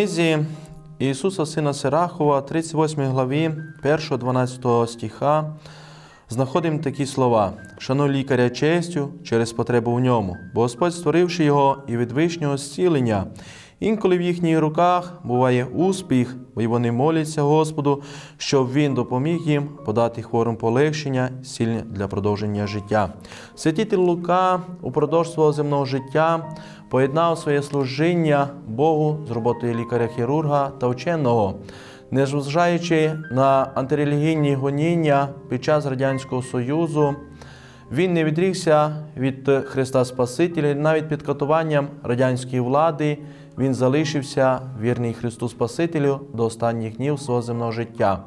Книзі Ісуса Сина Сирахова, 38 главі 1-12 стиха, знаходимо такі слова: Шануй лікаря честю через потребу в ньому, бо Господь, створивши його і від вишнього зцілення, інколи в їхніх руках буває успіх, бо й вони моляться Господу, щоб Він допоміг їм подати хворим полегшення, сильне для продовження життя. Святитель Лука упродовж свого земного життя поєднав своє служіння Богу з роботою лікаря-хірурга та вченого. Незважаючи на антирелігійні гоніння під час Радянського Союзу, він не відрікся від Христа Спасителя, навіть під катуванням радянської влади він залишився вірний Христу Спасителю до останніх днів свого земного життя.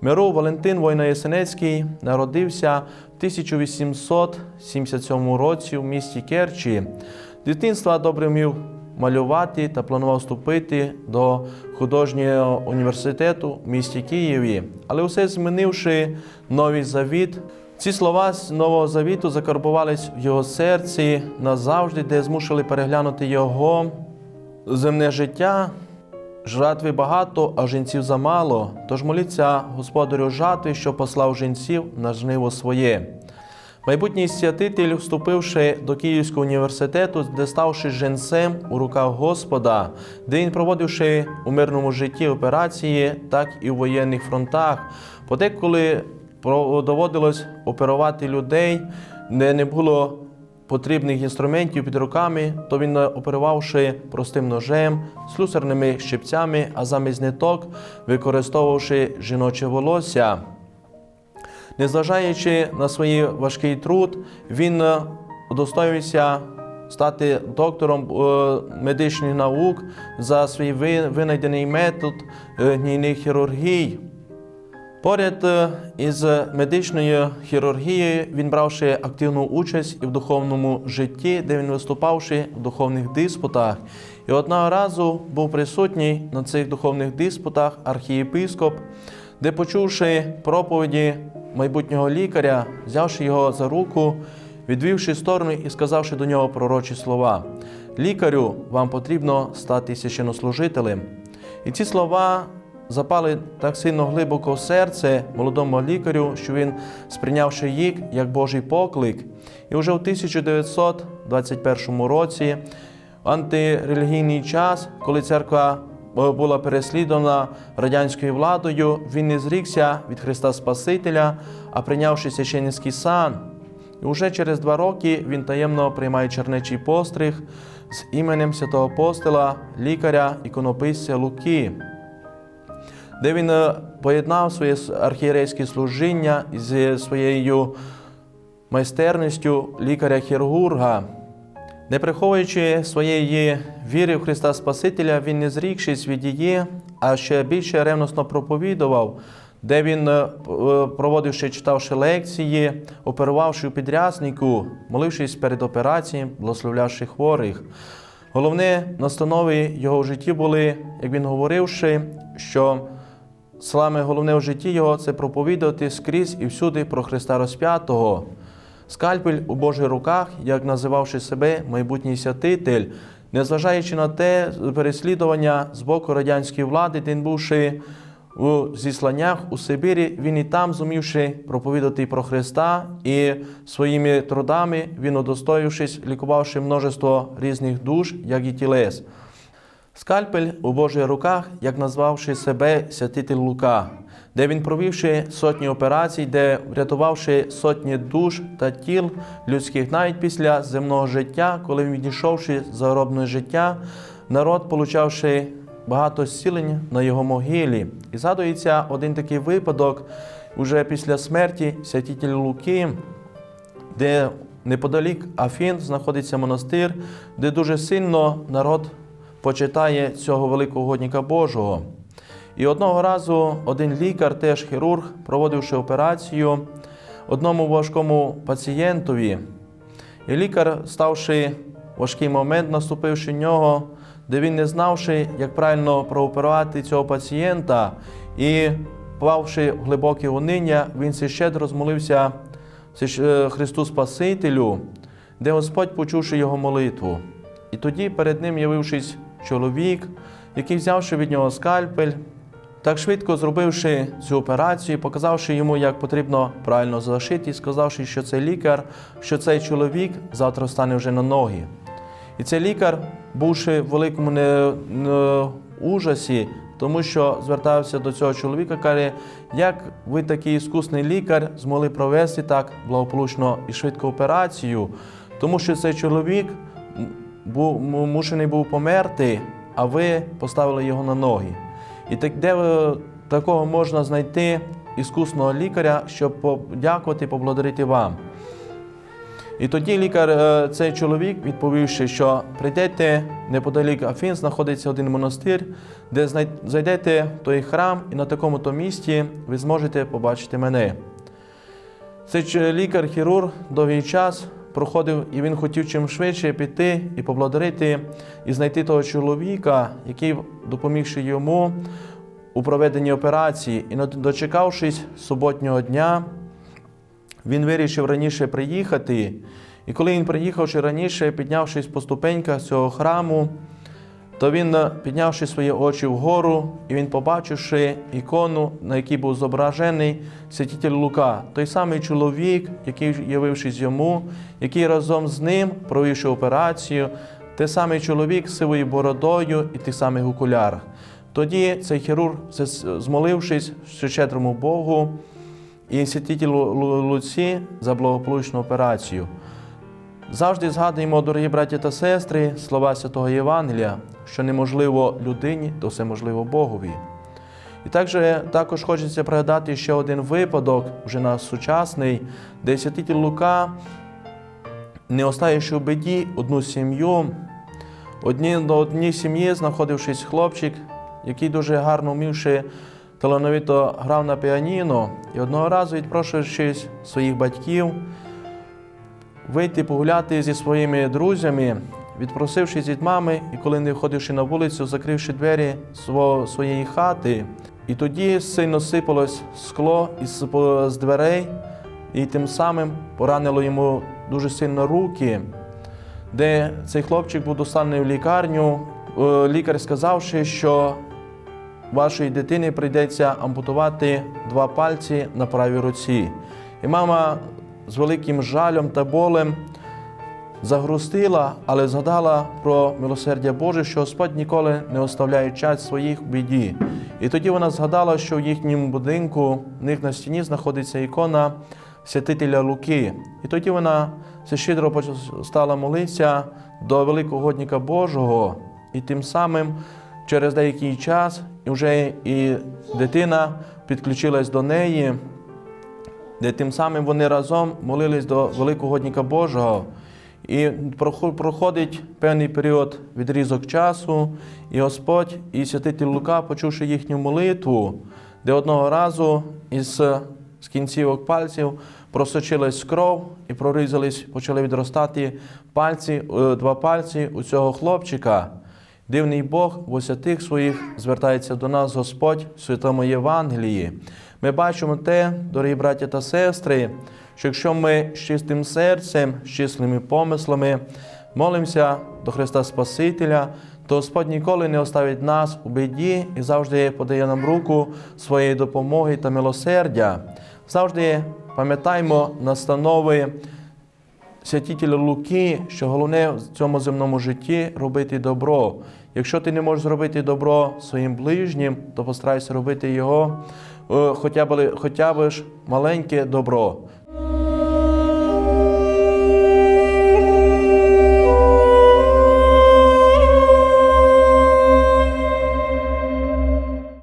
Миру Валентин Войно-Ясенецький народився в 1877 році в місті Керчі. Дитинства добре вмів малювати та планував вступити до художнього університету в місті Києві. Але усе змінивши новий завіт, ці слова з Нового Завіту закарбувались в його серці назавжди, де змусили переглянути його земне життя. Жратви багато, а жінців замало. Тож моліться господарю жатви, що послав жінців на жниво своє. Майбутній святитель, вступивши до Київського університету, де ставши женцем у руках Господа, де він проводивши у мирному житті операції, так і у воєнних фронтах, подеколи доводилось оперувати людей, де не було потрібних інструментів під руками, то він, оперувавши простим ножем, слюсарними щипцями, а замість ниток, використовувавши жіноче волосся. Незважаючи на свій важкий труд, він е, удостоївся стати доктором е, медичних наук за свій ви- винайдений метод е, гнійних хірургій. Поряд із медичною хірургією він бравши активну участь і в духовному житті, де він виступавши в духовних диспутах. І одного разу був присутній на цих духовних диспутах архієпископ, де, почувши проповіді майбутнього лікаря, взявши його за руку, відвівши сторону і сказавши до нього пророчі слова: Лікарю, вам потрібно стати священнослужителем. І ці слова запали так сильно глибоко в серце молодому лікарю, що він, сприйнявши їх як Божий поклик, і вже в 1921 році, в антирелігійний час, коли церква була переслідувана радянською владою, він не зрікся від Христа Спасителя, а прийнявши священницький сан. І вже через два роки він таємно приймає чернечий постриг з іменем святого апостола, лікаря іконописця Луки де він е, поєднав своє архієрейське служіння зі своєю майстерністю лікаря-хірурга. Не приховуючи своєї віри в Христа Спасителя, він не зрікшись від її, а ще більше ревносно проповідував, де він, е, проводивши, читавши лекції, оперувавши у підряснику, молившись перед операцією, благословлявши хворих. Головне настанови його в житті були, як він говоривши, що Саме головне в житті його це проповідувати скрізь і всюди про Христа розп'ятого. Скальпель у Божих руках, як називавши себе майбутній святитель, незважаючи на те переслідування з боку радянської влади, він бувши у зісланнях у Сибірі, він і там зумівши проповідати про Христа, і своїми трудами він, удостоївшись, лікувавши множество різних душ, як і тілес. Скальпель у Божих руках, як назвавши себе святитель Лука, де він провівши сотні операцій, де врятувавши сотні душ та тіл людських навіть після земного життя, коли він відійшовши загробне життя, народ, получавши багато зцілень на його могилі. І згадується один такий випадок уже після смерті святителя Луки, де неподалік Афін знаходиться монастир, де дуже сильно народ почитає цього великого годника Божого. І одного разу один лікар, теж хірург, проводивши операцію одному важкому пацієнтові. І лікар, ставши важкий момент, наступивши в нього, де він не знавши, як правильно прооперувати цього пацієнта, і впавши в глибоке униння, він ще щедро змолився Христу Спасителю, де Господь, почувши його молитву. І тоді перед ним, явившись чоловік, який, взявши від нього скальпель, так швидко зробивши цю операцію, показавши йому, як потрібно правильно зашити, сказавши, що цей лікар, що цей чоловік завтра стане вже на ноги. І цей лікар, бувши в великому не, не ужасі, тому що звертався до цього чоловіка, каже, як ви такий іскусний лікар змогли провести так благополучно і швидко операцію, тому що цей чоловік був мушений був померти, а ви поставили його на ноги. І так, де такого можна знайти іскусного лікаря, щоб подякувати, поблагодарити вам. І тоді лікар, е, цей чоловік, відповівши, що прийдете неподалік Афін, знаходиться один монастир, де зайдете в той храм, і на такому то місці ви зможете побачити мене. Цей лікар-хірург довгий час проходив, і він хотів чим швидше піти і поблагодарити, і знайти того чоловіка, який, допомігши йому у проведенні операції, і дочекавшись суботнього дня, він вирішив раніше приїхати. І коли він приїхав раніше, піднявшись по ступеньках цього храму, то він, піднявши свої очі вгору, і він, побачивши ікону, на якій був зображений святитель Лука, той самий чоловік, який, явившись йому, який разом з ним, провівши операцію, той самий чоловік з сивою бородою і тих самих окулярах. Тоді цей хірург, змолившись щедрому Богу, і святитель Лу- Лу- Луці за благополучну операцію. Завжди згадуємо, дорогі браті та сестри, слова святого Євангелія, що неможливо людині, то все можливо Богові. І також, також хочеться пригадати ще один випадок, вже наш сучасний, де святитель Лука, не оставивши в біді одну сім'ю, одні, до одній сім'ї знаходившись хлопчик, який дуже гарно вмівши талановито грав на піаніно, і одного разу, відпрошуючись своїх батьків, вийти погуляти зі своїми друзями, відпросившись від мами, і коли не виходивши на вулицю, закривши двері своєї хати, і тоді сильно сипалось скло із з дверей, і тим самим поранило йому дуже сильно руки, де цей хлопчик був доставлений в лікарню. Е, Лікар сказавши, що вашої дитини прийдеться ампутувати два пальці на правій руці. І мама з великим жалем та болем загрустила, але згадала про милосердя Боже, що Господь ніколи не оставляє час своїх біді. І тоді вона згадала, що в їхньому будинку в них на стіні знаходиться ікона святителя Луки. І тоді вона все щедро стала молитися до великого годника Божого, і тим самим через деякий час вже і дитина підключилась до неї, де тим самим вони разом молились до великого годника Божого. І проходить певний період відрізок часу, і Господь і святитель Лука, почувши їхню молитву, де одного разу із з кінцівок пальців просочилась кров і прорізались, почали відростати пальці, е, два пальці у цього хлопчика. Дивний Бог в святих своїх звертається до нас Господь в святому Євангелії. Ми бачимо те, дорогі браття та сестри, що якщо ми з чистим серцем, з чистими помислами молимося до Христа Спасителя, то Господь ніколи не оставить нас у біді і завжди подає нам руку своєї допомоги та милосердя. Завжди пам'ятаймо настанови святителя Луки, що головне в цьому земному житті робити добро. Якщо ти не можеш зробити добро своїм ближнім, то постарайся робити його е, хоча б, хоча б маленьке добро.